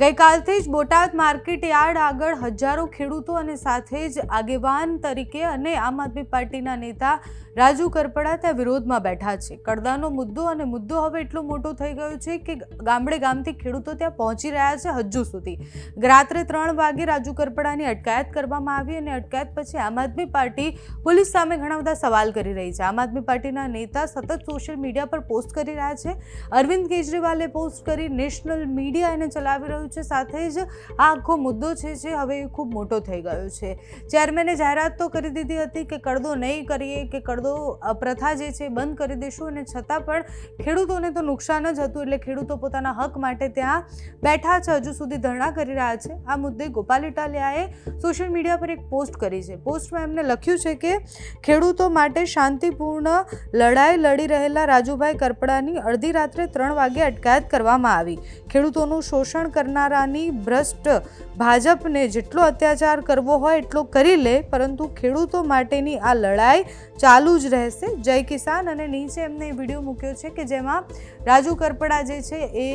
ગઈકાલથી જ Botad market yard આગળ હજારો ખેડૂતો અને સાથે જ આગેવાન તરીકે અને આમ આદમી પાર્ટીના નેતા રાજુ કરપડા ત્યાં વિરોધમાં બેઠા છે. કડદાનો મુદ્દો અને મુદ્દો હવે એટલો મોટો થઈ ગયો છે કે ગામડે ગામથી ખેડૂતો ત્યાં પહોંચી રહ્યા છે હજુ સુધી. રાત્રે ત્રણ વાગે રાજુ કરપડાની અટકાયત કરવામાં આવી અને અટકાયત પછી આમ આદમી પાર્ટી પોલીસ સામે ઘણા બધા સવાલ કરી રહી છે. આમ આદમી પાર્ટીના નેતા સતત સોશિયલ મીડિયા પર પોસ્ટ કરી રહ્યા છે. અરવિંદ કેજરીવાલે પોસ્ટ કરી નેશનલ મીડિયા એને ચલાવી રહ્યું છે. સાથે જ આ આખો મુદ્દો છે જે હવે ખૂબ મોટો થઈ ગયો છે. ચેરમેને જાહેરાત તો કરી દીધી હતી કે કડદો નહીં કરીએ, કે કડદો પ્રથા જે છે બંધ કરી દઈશું અને છતાં પણ ખેડૂતોને તો નુકસાન જ હતું એટલે ખેડૂતો પોતાના હક માટે ત્યાં બેઠા છે, હજુ સુધી ધરણા કરી રહ્યા છે. આ મુદ્દે ગોપાલ ઇટાલિયાએ સોશિયલ મીડિયા પર એક પોસ્ટ કરી છે. પોસ્ટમાં એમને લખ્યું છે કે ખેડૂતો માટે શાંતિપૂર્ણ લડાઈ લડી રહેલા રાજુભાઈ કરપડાની અડધી રાત્રે ત્રણ વાગે અટકાયત કરવામાં આવી. ખેડૂતોનું શોષણ કરનારાની ભ્રષ્ટ ભાજપને જેટલો અત્યાચાર કરવો હોય એટલો કરી લે, પરંતુ ખેડૂતો માટેની આ લડાઈ ચાલુ જ રહેશે. જય કિસાન અને નીચે એમને વીડિયો મૂક્યો છે કે જેમાં રાજુ કરપડા જે છે એ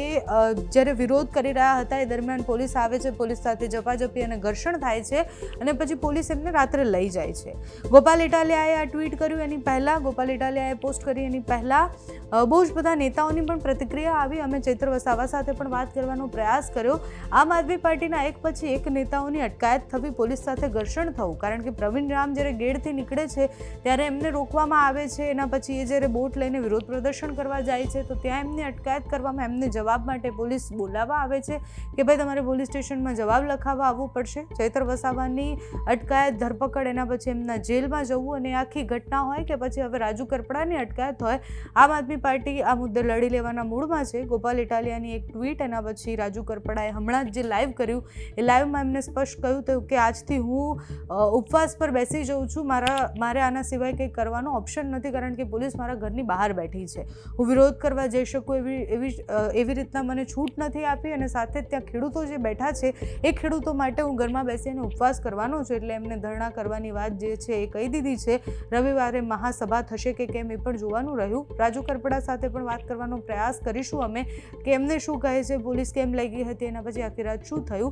જ્યારે વિરોધ કરી રહ્યા હતા, એ દરમિયાન પોલીસ આવે છે, પોલીસ સાથે ઝપાઝપી અને ઘર્ષણ થાય છે અને પછી પોલીસ એમને રાત્રે લઈ જાય છે. ગોપાલ ઇટાલિયાએ આ ટ્વીટ કર્યું એની પહેલાં, ગોપાલ ઇટાલિયાએ પોસ્ટ કરી એની પહેલાં. બહુ જ બધા નેતાઓની પણ પ્રતિક્રિયા આવી. અમે ચૈત્ર વસાવા સાથે પણ વાત કરવાનો પ્રયાસ કર્યો. આમ આદમી પાર્ટીના એક પછી એક નેતાઓની અટકાયત થવી પોલીસ સાથે ઘર્ષણ થવું. કારણ કે પ્રવીણ રામ જ્યારે ગેડથી નીકળે છે, ત્યારે એમને રોકવામાં આવે છે. એના પછી એ જ્યારે બોટ લઈને વિરોધ પ્રદર્શન કરવા જાય છે, તો ત્યાં એમની અટકાયત કરવામાં એમને જવાબ માટે પોલીસ બોલાવવા આવે છે કે ભાઈ તમારે પોલીસ સ્ટેશનમાં જવાબ લખાવવા આવવું પડશે. ચૈત્ર વસાવાની અટકાયત ધરપકડ, એના પછી એમના જેલમાં જવું અને આખી ઘટના હોય કે પછી હવે રાજુ કરપડાની અટકાયત હોય, આમ આદમી પાર્ટી આ મુદ્દે લડી લેવાના મૂડમાં છે. ગોપાલ ઇટાલિયાની એક ટ્વીટ એના પછી રાજુ કરપડાએ હમણાં જ જે લાઈવ કર્યું, એ લાઈવમાં એમને સ્પષ્ટ કહ્યું હતું કે આજથી હું ઉપવાસ પર બેસી જાઉં છું. મારા, મારે આના સિવાય કંઈ કરવાનો ઓપ્શન નથી કારણ કે પોલીસ મારા ઘરની બહાર બેઠી છે. હું વિરોધ કરવા જઈ શકું એવી એવી એવી રીતના મને છૂટ નથી આપી અને સાથે ત્યાં ખેડૂતો જે બેઠા છે એ ખેડૂતો માટે હું ઘરમાં બેસીને ઉપવાસ કરવાનો છું એટલે એમને ધરણા કરવાની વાત જે છે એ કહી દીધી છે. રવિવારે મહાસભા થશે કે કેમ એ પણ જોવાનું રહ્યું. રાજુ કરપડા સાથે પણ વાત કરવાનો પ્રયાસ કરીશું અમે. કે એમને શું કહે છે, પોલીસ કેમ લઈ ગઈ હતી, એના પછી આખી રાત શું થયું?